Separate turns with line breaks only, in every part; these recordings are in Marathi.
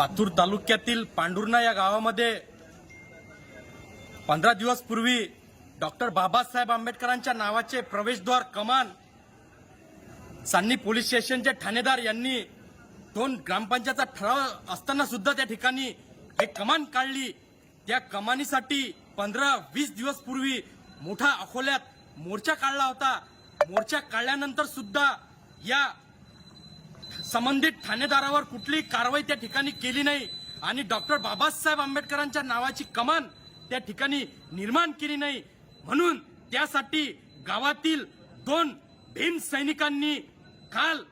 पातूर तालुक्यातील पांडुर्णा या गावामध्ये पंधरा दिवस पूर्वी डॉक्टर बाबासाहेब आंबेडकरांच्या नावाचे प्रवेशद्वार कमान सान्नी पोलीस स्टेशनचे ठाणेदार यांनी दोन ग्रामपंचायतचा ठराव असताना सुद्धा त्या ठिकाणी हे कमान काढली. त्या कमानीसाठी पंधरा वीस दिवस पूर्वी मोठा अकोल्यात मोर्चा काढला होता. मोर्चा काढल्यानंतर सुद्धा या संबंधित ठाणेदारावर कुठलीही कारवाई त्या ठिकाणी केली नाही. आणि डॉक्टर बाबासाहेब आंबेडकरांच्या नावाची कमान त्या ठिकाणी निर्माण केली नाही. म्हणून त्यासाठी गावातील दोन भीम सैनिकांनी काल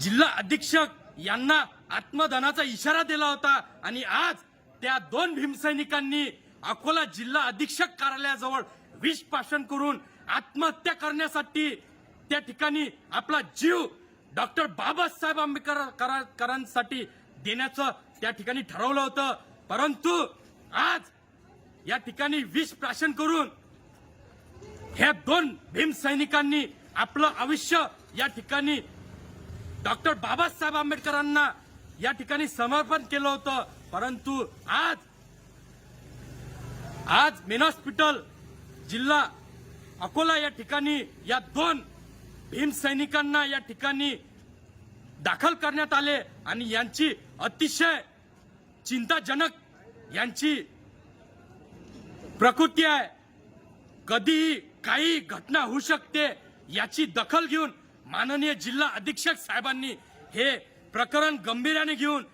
जिल्हा अधीक्षक यांना आत्मदानाचा इशारा दिला होता. आणि आज त्या दोन भीमसैनिकांनी अकोला जिल्हा अधीक्षक कार्यालयाजवळ विष पाषण करून आत्महत्या करण्यासाठी त्या ठिकाणी आपला जीव डॉक्टर बाबासाहेब आंबेडकरांसाठी देण्याचं त्या ठिकाणी ठरवलं होतं. परंतु आज या ठिकाणी विष प्राशन करून ह्या दोन भीम सैनिकांनी आपलं आयुष्य या ठिकाणी डॉक्टर बाबासाहेब आंबेडकरांना या ठिकाणी समर्पण केलं होतं. परंतु आज आज मेन हॉस्पिटल जिल्हा अकोला या ठिकाणी या दोन भीम सैनिकांना या ठिकाणी दाखल करण्यात आले आणि यांची अतिशय चिंताजनक यांची प्रकृती आहे. कधीही काही घटना होऊ शकते याची दखल घेऊन माननीय जिल्हा अधीक्षक साहेबांनी हे प्रकरण गंभीर्याने घेऊन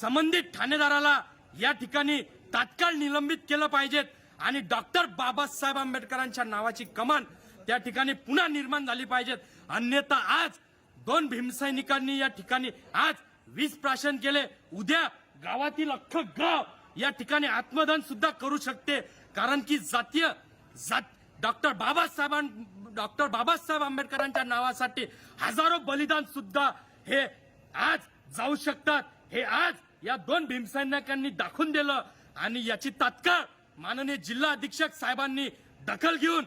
संबंधित ठाणेदाराला या ठिकाणी तात्काळ निलंबित केलं पाहिजेत आणि डॉक्टर बाबासाहेब आंबेडकरांच्या नावाची कमान त्या ठिकाणी पुन्हा निर्माण झाली पाहिजेत. अन्यथा आज दोन भीमसैनिकांनी या ठिकाणी आज वीज प्राशन केले. उद्या गावातील अख्खं गाव या ठिकाणी आत्मदान सुद्धा करू शकते. कारण की जातीय जात डॉक्टर बाबासाहेबां डॉक्टर बाबासाहेब आंबेडकरांच्या नावासाठी हजारो बलिदान सुद्धा हे आज जाऊ शकतात. हे आज या दोन भीमसैनिकांनी दाखवून दिलं. आणि याची तात्काळ माननीय जिल्हा अधीक्षक साहेबांनी दखल घेऊन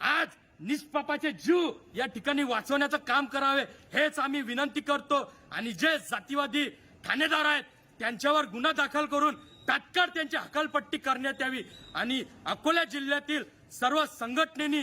आज निष्पापाचे जीव या ठिकाणी वाचवण्याचं काम करावे हेच आम्ही विनंती करतो. आणि जे जातीवादी ठाणेदार आहेत त्यांच्यावर गुन्हा दाखल करून तात्काळ त्यांची हकालपट्टी करण्यात यावी. आणि अकोला जिल्ह्यातील सर्व संघटनेनी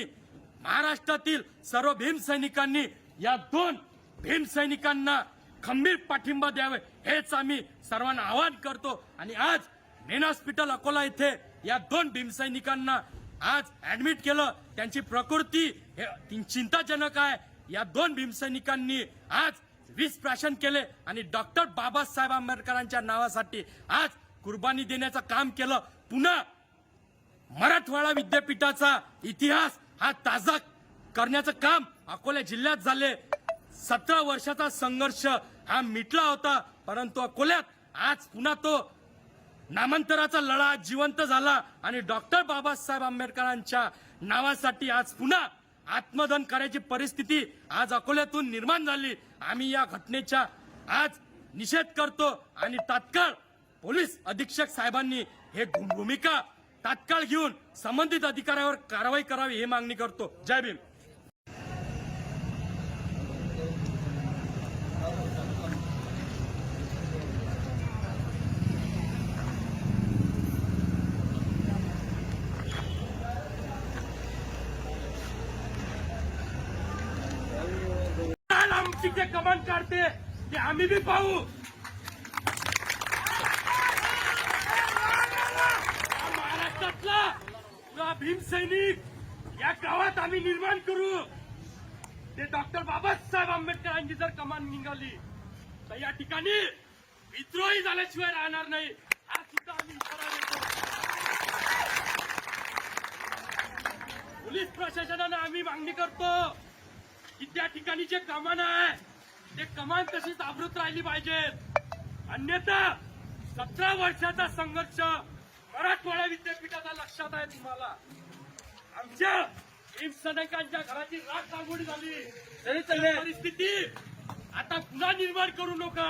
महाराष्ट्रातील सर्व भीमसैनिकांनी या दोन भीमसैनिकांना खंबीर पाठिंबा द्यावे हेच आम्ही सर्वांना आवाहन करतो. आणि आज मेन हॉस्पिटल अकोला येथे या दोन भीमसैनिकांना आज ऍडमिट केलं. त्यांची प्रकृती हे चिंताजनक आहे. या दोन भीमसैनिकांनी आज वीस प्राशन केले आणि डॉक्टर बाबासाहेब आंबेडकरांच्या नावासाठी आज कुर्बानी देण्याचं काम केलं. पुन्हा मराठवाडा विद्यापीठाचा इतिहास हा ताजा करण्याचं काम अकोला जिल्ह्यात झाले. सतरा वर्षाचा संघर्ष हा मिटला होता परंतु अकोल्यात आज पुन्हा तो नामांतराचा लढा जिवंत झाला आणि डॉक्टर बाबासाहेब आंबेडकरांच्या नावासाठी आज पुन्हा आत्मदन करायची परिस्थिती आज अकोल्यातून निर्माण झाली. आम्ही या घटनेच्या आज निषेध करतो आणि तात्काळ पोलीस अधीक्षक साहेबांनी हे भूमिका तात्काळ घेऊन संबंधित अधिकाऱ्यावर कारवाई करावी ही मागणी करतो. जय भीम काल आमची काढते ते आम्ही बी पाहू. महाराष्ट्रातला भीमसैनिक या गावात आम्ही निर्माण करू. ते डॉक्टर बाबासाहेब आंबेडकरांची जर कमान निघाली तर या ठिकाणी विद्रोही झाल्याशिवाय राहणार नाही. हा सुद्धा आम्ही इशारा देतो. पोलीस प्रशासनानं आम्ही मागणी करतो की त्या ठिकाणी जे कमान आहे. ते कमान तशीच आवृत राहिली पाहिजे. अन्यथा सतरा वर्षाचा संघर्ष मराठवाडा विद्यापीठाचा लक्षात आहे तुम्हाला. आमच्या सैनिकांच्या घराची राख लागवडी झाली. तरी तरी परिस्थिती आता पुन्हा निर्माण करू नका.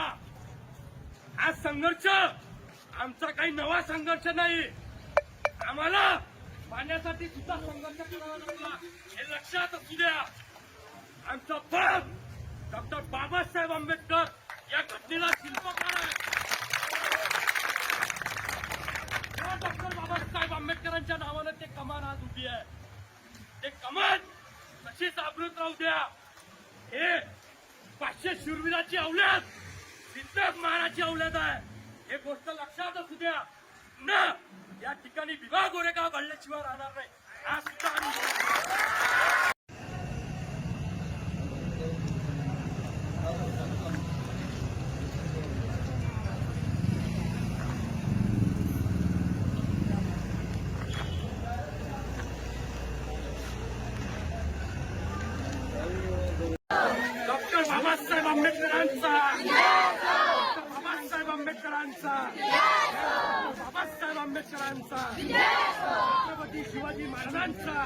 हा संघर्ष आमचा काही नवा संघर्ष नाही. आम्हाला पाण्यासाठी सुद्धा संघर्ष करावा लागला. हे लक्षात असू द्या. आमचा बाप डॉक्टर बाबासाहेब आंबेडकर या घटनेला शिल्पकार आहे डॉक्टर बाबासाहेब आंबेडकरांच्या नावानं ते कमान आज उभी आहे. ते कमान तशीच आवृत राहू द्या? हे पाचशे शूरवीराची अवल्यात सिद्धार्थ महाराजची अवल्यात आहे. हे गोष्ट लक्षात असू द्या ना या ठिकाणी विवाह गोरेगाव घडल्याशिवाय राहणार नाही. आज सुद्धा बाबासाहेब छत्रपती शिवाजी महाराजांचा.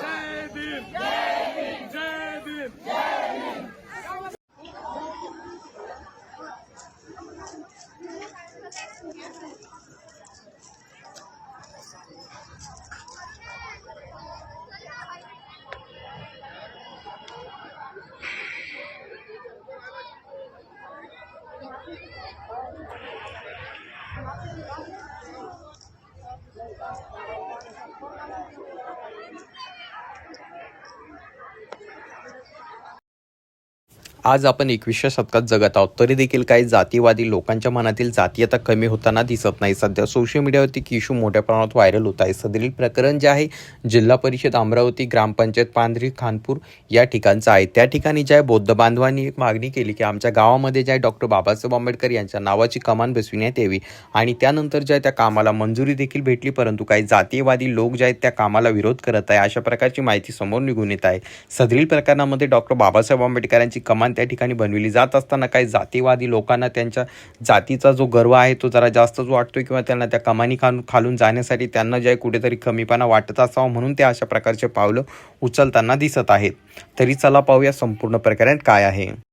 जय भीम. जय भीम.
आज आपण एकविसव्या शतकात जगत आहोत. तरी देखील काही जातीवादी लोकांच्या मनातील जातीयता कमी होताना दिसत नाही. सध्या सोशल मीडियावरती की इशू मोठ्या प्रमाणात व्हायरल होत आहे. सदरील प्रकरण जे आहे जिल्हा परिषद अमरावती ग्रामपंचायत पांढरी खानपूर या ठिकाणचं आहे. त्या ठिकाणी ज्या बौद्ध बांधवांनी एक मागणी केली की आमच्या गावामध्ये ज्या डॉक्टर बाबासाहेब आंबेडकर यांच्या नावाची कमान बसविण्यात यावी आणि त्यानंतर ज्या त्या कामाला मंजुरी देखील भेटली परंतु काही जातीयवादी लोक जे आहेत त्या कामाला विरोध करत आहे अशा प्रकारची माहिती समोर निघून येत आहे. सदरील प्रकरणामध्ये डॉक्टर बाबासाहेब आंबेडकरांची कमान त्या ठिकाणी बनविली जात असताना काही जातीवादी लोकांना त्यांच्या जातीचा जो गर्व आहे तो जरा जास्तच वाटतो किंवा त्यांना त्या कमानी खालून खालून जाण्यासाठी त्यांना जे कुठेतरी कमीपणा वाटत असावं म्हणून ते अशा प्रकारचे पावलं उचलताना दिसत आहेत. तरी चला पाहूया संपूर्ण प्रकरण काय आहे.